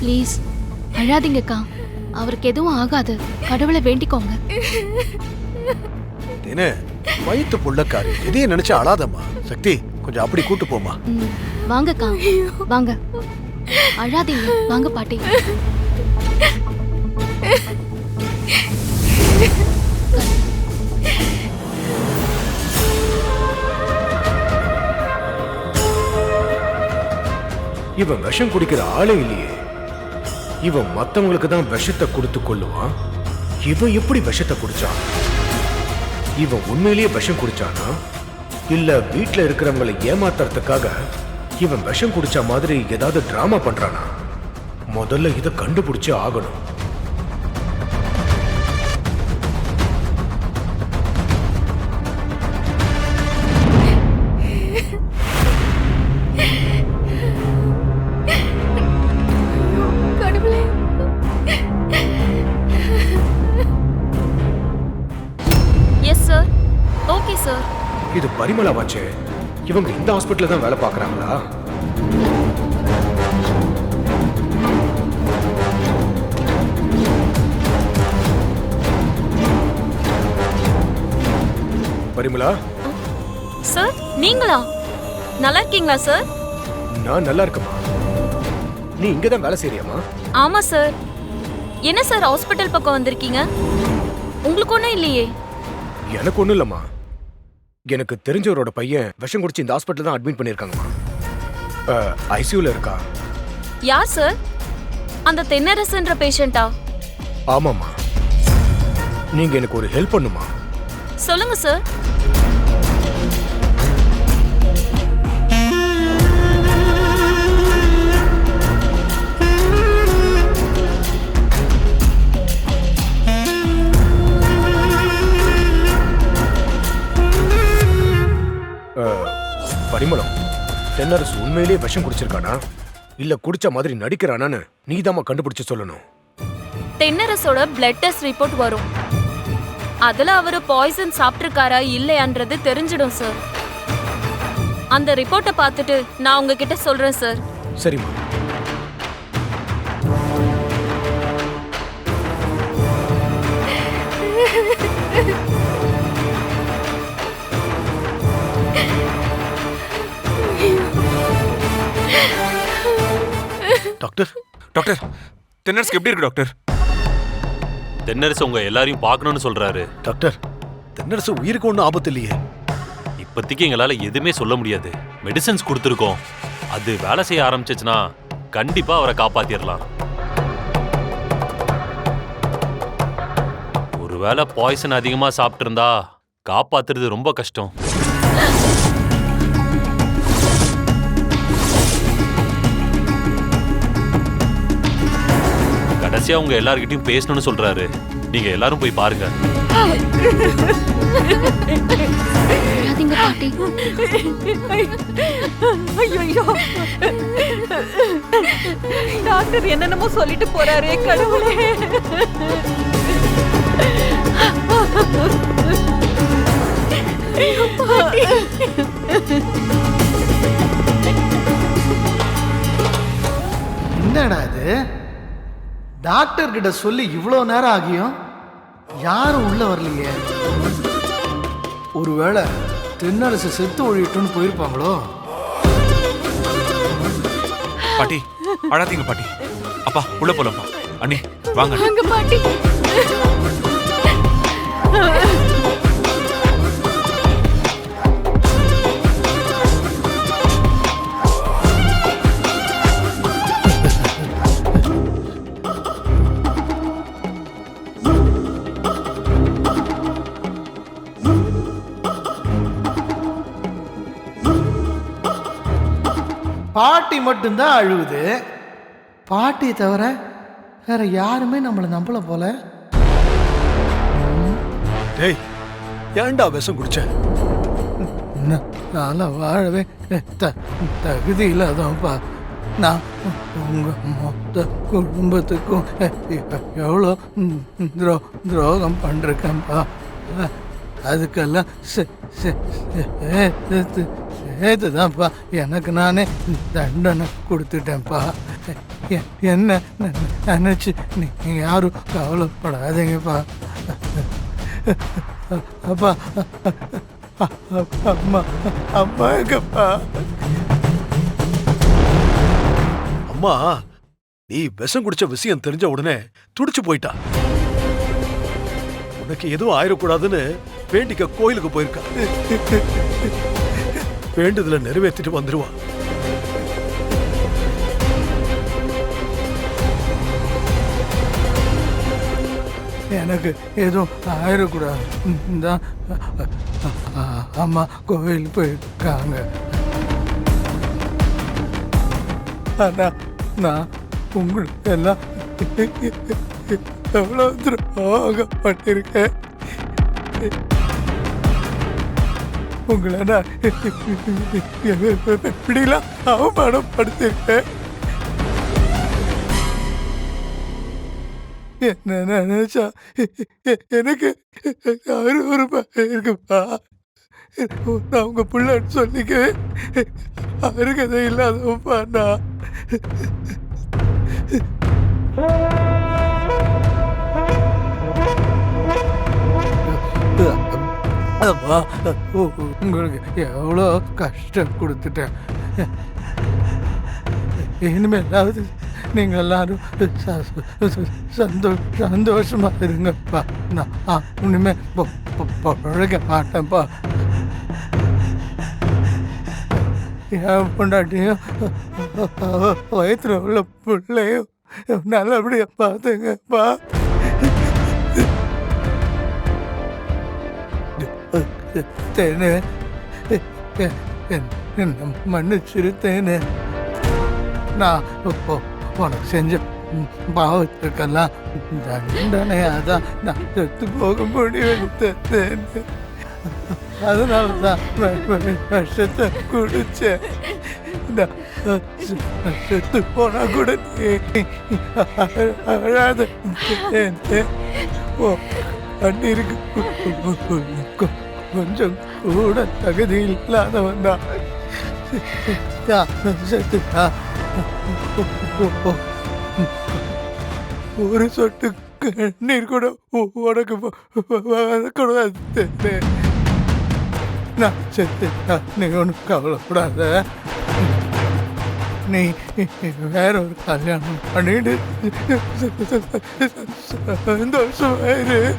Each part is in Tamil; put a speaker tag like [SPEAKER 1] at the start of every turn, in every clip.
[SPEAKER 1] ப்ளீஸ் அழாதீங்கக்கா. அவருக்கு எதுவும் ஆகாது. கடவுளை வேண்டிக்கோங்க.
[SPEAKER 2] என்ன வயிற்று புள்ளக்காரி. இதையும் நினைச்சு அழாதம்மா. சக்தி கொஞ்சம் அப்படி கூட்டு போமா
[SPEAKER 1] வாங்கக்கா. வாங்க. அழாதீங்க. வாங்க பாட்டி.
[SPEAKER 3] இவன் விஷம் குடிக்கிற ஆளே இல்லையே. இவன் மத்தவங்களுக்கு தான் விஷத்தை கொடுத்து கொள்ளுவான் இவன் எப்படி விஷத்தை குடிச்சான்? இவன் உண்மையிலேயே விஷம் குடிச்சானா? இல்ல வீட்ல இருக்கிறவங்களை ஏமாத்துறதுக்காக இவன் விஷம் குடிச்ச மாதிரி ஏதாவது டிராமா பண்றானா? முதல்ல இதை கண்டுபிடிச்சே ஆகணும்.
[SPEAKER 4] எஸ் சார் ஓகே சார்
[SPEAKER 3] இது பரிமளாவாச்சே. இவங்க இந்த ஹாஸ்பிட்டல்ல தான் வேலை பார்க்கறாங்களா? பரிமளா?
[SPEAKER 4] சார் நீங்களா? நல்லா இருக்கீங்களா சார்
[SPEAKER 3] நான் நல்லா இருக்கேம்மா. நீ இங்க தான் வேலை செய்றியாமா
[SPEAKER 4] ஆமா சார் என்ன சார் ஹாஸ்பிட்டல் பக்கம் வந்திருக்கீங்க? உங்களுக்கு ஒன்றும் இல்லையே.
[SPEAKER 3] எனக்கு ஒண்ணும் இல்லம்மா. எனக்கு தெரிஞ்சவரோட பையன் விஷம் குடிச்சு இந்த ஹாஸ்பிட்டல் தான் அட்மிட் பண்ணியிருக்காங்கம்மா. ஐசியூல இருக்கா?
[SPEAKER 4] யார் சார் அந்த தென்னரசுன்ற பேஷண்டா
[SPEAKER 3] ஆமாம்மா. நீங்க எனக்கு ஒரு ஹெல்ப் பண்ணுமா
[SPEAKER 4] சொல்லுங்க சார்
[SPEAKER 3] தென்னரசு உண்மையிலேயே விஷம் குடிச்சிருக்கானா? இல்ல குடிச்ச மாதிரி நடிக்கிறானான்னு நீதாம்மா கண்டுபிடிச்சு சொல்லணும்.
[SPEAKER 4] தென்னரசோட பிளட் டெஸ்ட் ரிப்போர்ட் வரும். அதுல அவரு பாய்சன் சாப்பிட்டிருக்காரா இல்லையான்றது தெரிஞ்சிடும் சார் அந்த ரிப்போர்ட்டை பார்த்துட்டு நான் உங்ககிட்ட சொல்றேன் சார்
[SPEAKER 3] சரிம்மா.
[SPEAKER 2] டாக்டர்
[SPEAKER 5] டாக்டர் தென்னரசுக்கு எப்படி இருக்கு டாக்டர்?
[SPEAKER 6] தென்னரசு உங்க எல்லாரையும் பார்க்கணும்னு சொல்றாரு.
[SPEAKER 2] டாக்டர் தென்னரசு உயிருக்கு ஒன்றும் ஆபத்து இல்லையே.
[SPEAKER 6] இப்போதைக்கு எங்களால எதுவுமே சொல்ல முடியாது. மெடிசன்ஸ் கொடுத்துருக்கோம். அது வேலை செய்ய ஆரம்பிச்சிச்சுன்னா கண்டிப்பா அவரை காப்பாத்திரலாம். ஒருவேளை பாய்சன் அதிகமா சாப்பிட்டு இருந்தா காப்பாத்துறது ரொம்ப கஷ்டம். கடைசியா உங்க எல்லார்கிட்டயும் பேசணும்னு சொல்றாரு. நீங்க எல்லாரும் போய் பாருங்க.
[SPEAKER 7] டாக்டர் என்னென்னமோ சொல்லிட்டு போறாரே கடவுளே.
[SPEAKER 8] என்னடா இது? டாக்டர் கிட்ட சொல்லி இவ்வளோ நேரம் ஆகியும் யாரும் உள்ள வரலையே. ஒருவேளை தென்னரசு செத்து ஒழியட்டும்னு போயிருப்பாங்களோ?
[SPEAKER 5] பாட்டி அழாதீங்க பாட்டி. அப்பா உள்ள போலாம்ப்பா. அண்ணே வாங்க.
[SPEAKER 1] பாட்டி.
[SPEAKER 8] மட்டும்தான் அழுவுது. பாட்டியை தவிர வேற யாருமே நம்மளை நம்பல போல.
[SPEAKER 2] டேய் ஏன்டா விஷம் குடிச்ச?
[SPEAKER 8] நான்லாம் வாழவே த தகுதி இல்லாதவன்ப்பா. நான் உங்க மொத்த குடும்பத்துக்கும் எவ்வளோ துரோ துரோகம் பண்ணிருக்கேன்ப்பா. அதுக்கெல்லாம் சே- சே- சேர்த்து சேர்த்துதான்ப்பா எனக்கு நானே தண்டனை கொடுத்துட்டேன்ப்பா. எ- என்ன நினச்சி நீங்கள் யாரும் கவலைப்படாதீங்கப்பா. அப்பா அம்மா அம்மா எங்கப்பா?
[SPEAKER 2] அம்மா நீ விஷம் குடிச்ச விஷயம் தெரிஞ்ச உடனே துடிச்சு போயிட்டா. உனக்கு எதுவும் ஆயிடக்கூடாதுன்னு வேண்டிக்க கோயிலுக்கு போயிருக்கா. வேண்டுதலை நிறைவேற்றிட்டு வந்துடுவான்
[SPEAKER 8] எனக்கு எதுவும் ஆயிடக்கூடாது தான் அம்மா கோவில் போயிருக்காங்க. ஆனால் நான் உங்களுக்கு எல்லாம் எவ்வளோ துரோகப்பட்டிருக்கேன். உங்களை நான் எப்படிலாம் அவமானப்படுத்திருக்கேன் என்ன நினைச்சா? எனக்கு அருவருப்பா இருக்குப்பா. நான் உங்க பிள்ளைன்னு சொல்லிக்கவே அருகதை இல்லாதப்பா நான். அப்பா உங்களுக்கு எவ்வளோ கஷ்டம் கொடுத்துட்டேன். இனிமேலாவது நீங்கள் எல்லாரும் ச- சந்தோ சந்தோஷமா இருங்கப்பா. நான் ஆ, இனிமே பொ- மாட்டேன்ப்பா. என் பொண்டாட்டியும் வயிற்றுல உள்ள பிள்ளையும் நல்லபடியாக பார்த்துங்கப்பா. தேனே. என்ன மன்னிச்சிருத்தேனே நான் உனக்கு செஞ்ச பாவத்துக்கெல்லாம் தண்டனையாக தான் நான் செத்து போக முடியும் அதனால தான் வ- விஷத்தை குடிச்சேன். செத்து போனா கூட அழாத. ஓ கண்ணீருக்கு கொஞ்சம் கூட தகுதி இல்லாதவன் தான். ஒரு சொட்டு கண்ணீர் கூட உனக்கு வ- வரக்கூடாது. நான் செத்து நீ ஒன்றும் கவலைப்படாத. நீ வேற ஒரு கல்யாணம் பண்ணிட்டு சந்தோஷமாயிரு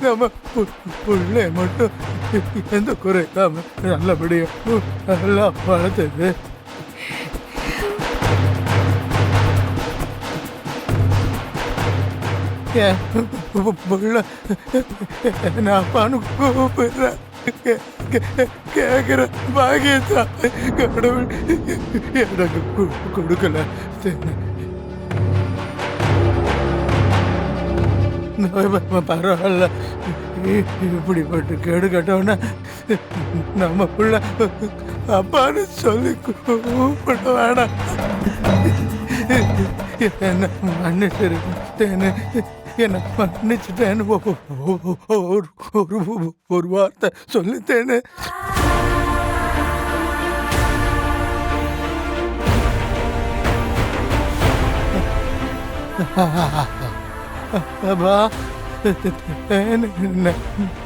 [SPEAKER 8] நம்ம பிள்ளை மட்டும் எந்த குறைக்காம இல்லாம நல்லா வளர்த்தது. நான் அப்பான்னு கூப்பிடுறேன் கேட்குற பாகியத்தான் கடவுள் எனக்கு கு- கொடுக்கல. பரவாயில்ல. இப்படிப்பட்டு கேடு கட்டோன்னா நம்ம புள்ள அப்பான்னு சொல்லி கூப்பிட வேணாம் என்ன மன்னிச்சிருக்கேன்னு என்ன மன்னிச்சுட்டேன்னு ஒரு ஒரு ஒரு வார்த்தை சொல்லித்தேன்னு. அப்பா.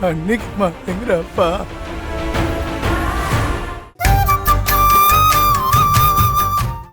[SPEAKER 8] மன்னிக்க மாட்டேங்கிறப்பா